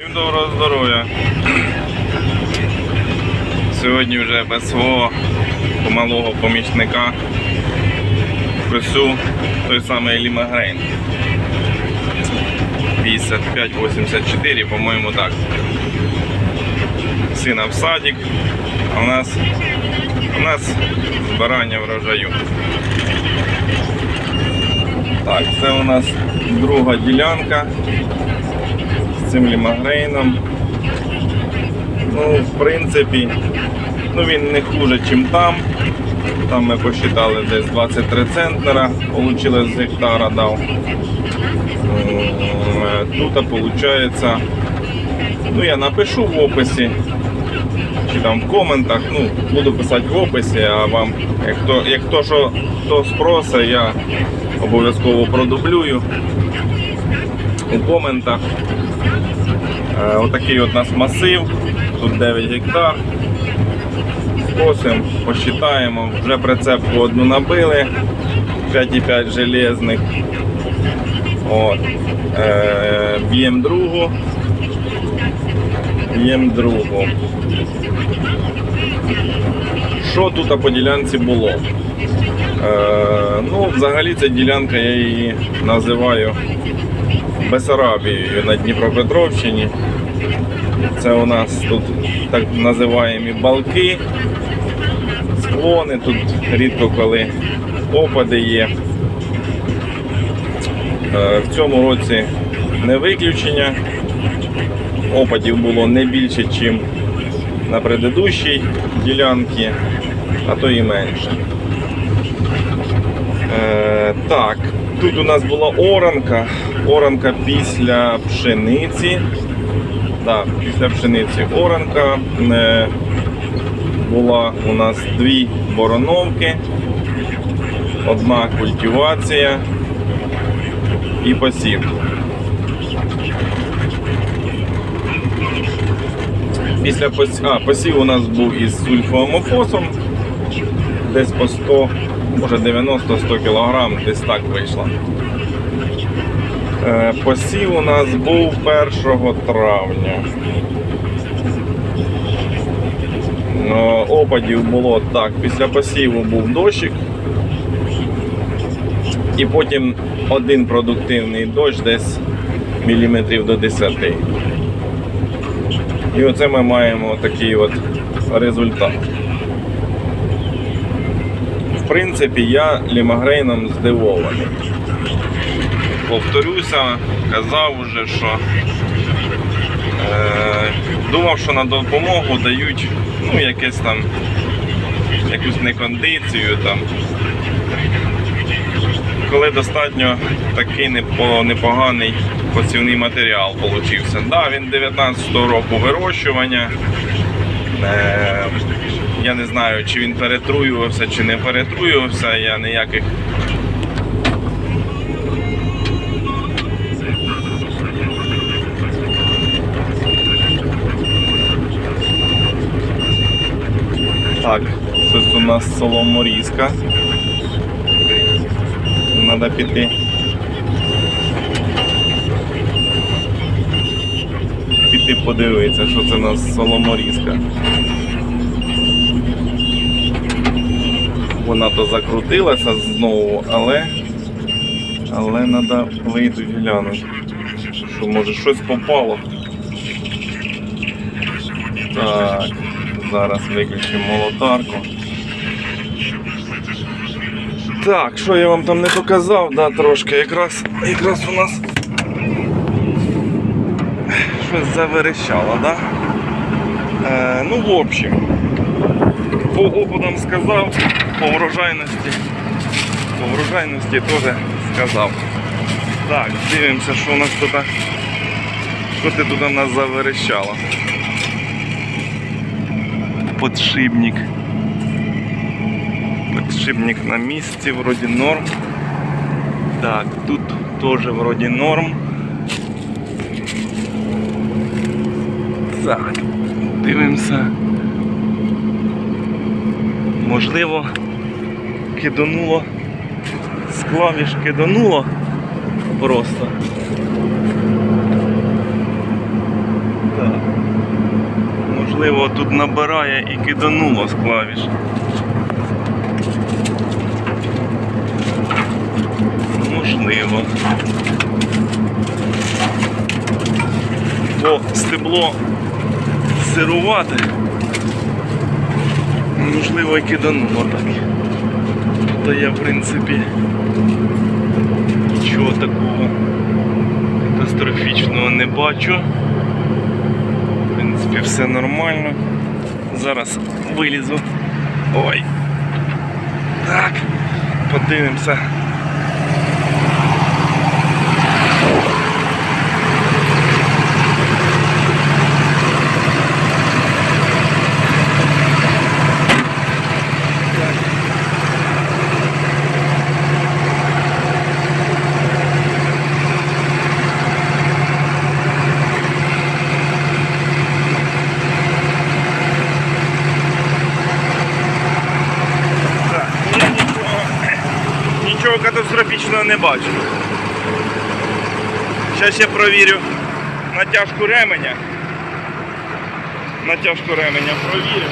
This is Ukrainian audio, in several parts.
Всім доброго здоров'я. Сьогодні вже без свого помалого помічника косю той самий Лімагрейн. 55-84, по-моєму, так. Сина в садик, а у нас, у нас збирання врожаю. Так, це у нас друга ділянка цим лімагрейном. Ну, в принципі, ну він не хуже, ніж там. Там ми посчитали десь 23 центнера, получилось з гектара дав. Е, Тут виходить, ну я напишу в описі чи там в коментах, ну буду писати в описі, а вам, як хто, як хто що хто спросить, я обов'язково продублюю у коментах. Е, Отакий от нас масив, тут 9 гектар. Скосимо, посчитаємо, вже прицепку одну набили, 5,5 железних. От. Е, б'ємо другу. Б'ємо другу. Що тут по ділянці було? Е, ну, взагалі ця ділянка я її називаю Бесарабією на Дніпропетровщині. Це у нас тут так називаємо балки, склони, тут рідко коли опади є. Е, В цьому році не виключення. Опадів було не більше, ніж на предыдущій ділянці, а то і менше. Е, так, тут у нас була оранка. Оранка після пшениці. Так, після пшениці оранка. Е, була у нас дві бороновки, одна культивація і посів. Після пос... а, посів у нас був із сульфоамофосом, десь по 100, може 90-100 кг, десь так вийшло. Е, Посів у нас був 1 травня. Ну, Опадів було так. Після посіву був дощик. І потім один продуктивний дощ десь міліметрів до 10. І оце ми маємо такий от результат. Принципі, я лімагрейном здивований. Повторюся, казав уже, що е, думав, що на допомогу дають ну, якесь там, якусь некондицію там. Коли достатньо такий непо- непоганий посівний матеріал получився. Да, він 19-го року вирощування. Е, я не знаю, чи він перетруювався, чи не перетруювався. Я ніяких Так, щось у нас соломорізка. Треба піти. Піти подивитися, що це у нас соломорізка. Вона то закрутилася знову, але але треба вийти глянути. Що може щось попало. Так, зараз виключимо молотарку. Так, що я вам там не показав, да, трошки. Якраз, якраз у нас щось заверещало, да? Е, ну, в общем, по опадам сказав, по врожайності, по врожайності теж сказав. Так, дивимося, що у нас тут, що ти тут у нас заверещало. Подшипник. Подшипник на місці, вроді норм. Так, тут теж вроді норм. Так, дивимося. Можливо, кидануло, з клавіш кидануло просто. Так. Можливо, тут набирає і кидануло з клавіш. Можливо. Бо стебло сирувате. Можливо, і кидануло так. То я, в принципі, нічого такого катастрофічного не бачу. В принципі, все нормально. Зараз вилізу. Ой. Так. Подивимося. Так, я нічого, нічого катастрофічного не бачу. Зараз я провірю натяжку ременя. Натяжку ременя провірю.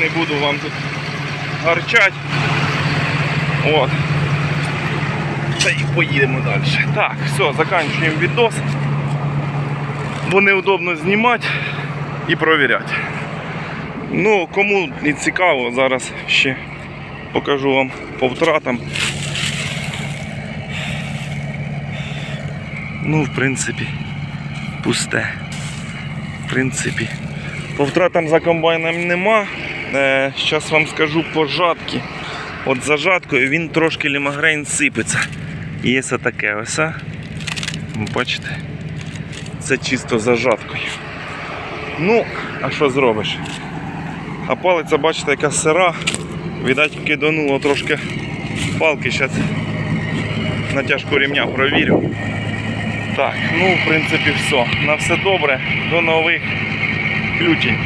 Не буду вам тут гарчати. От. Та і поїдемо далі. Так, все, закінчуємо відос. Бо неудобно знімати і провіряти. Ну, кому не цікаво, зараз ще покажу вам по втратам. Ну, в принципі, пусте. В принципі. По втратам за комбайном нема. Е, Зараз вам скажу по жатки. От за жаткою він трошки лімагрейн сипеться. Є це таке ось. а. Бачите? Це чисто за жаткою. Ну, а що зробиш? А палиця, бачите, яка сира. Видать, кидануло трошки палки. Зараз натяжку ремня провірю. Так, ну в принципі все. На все добре. До нових включень.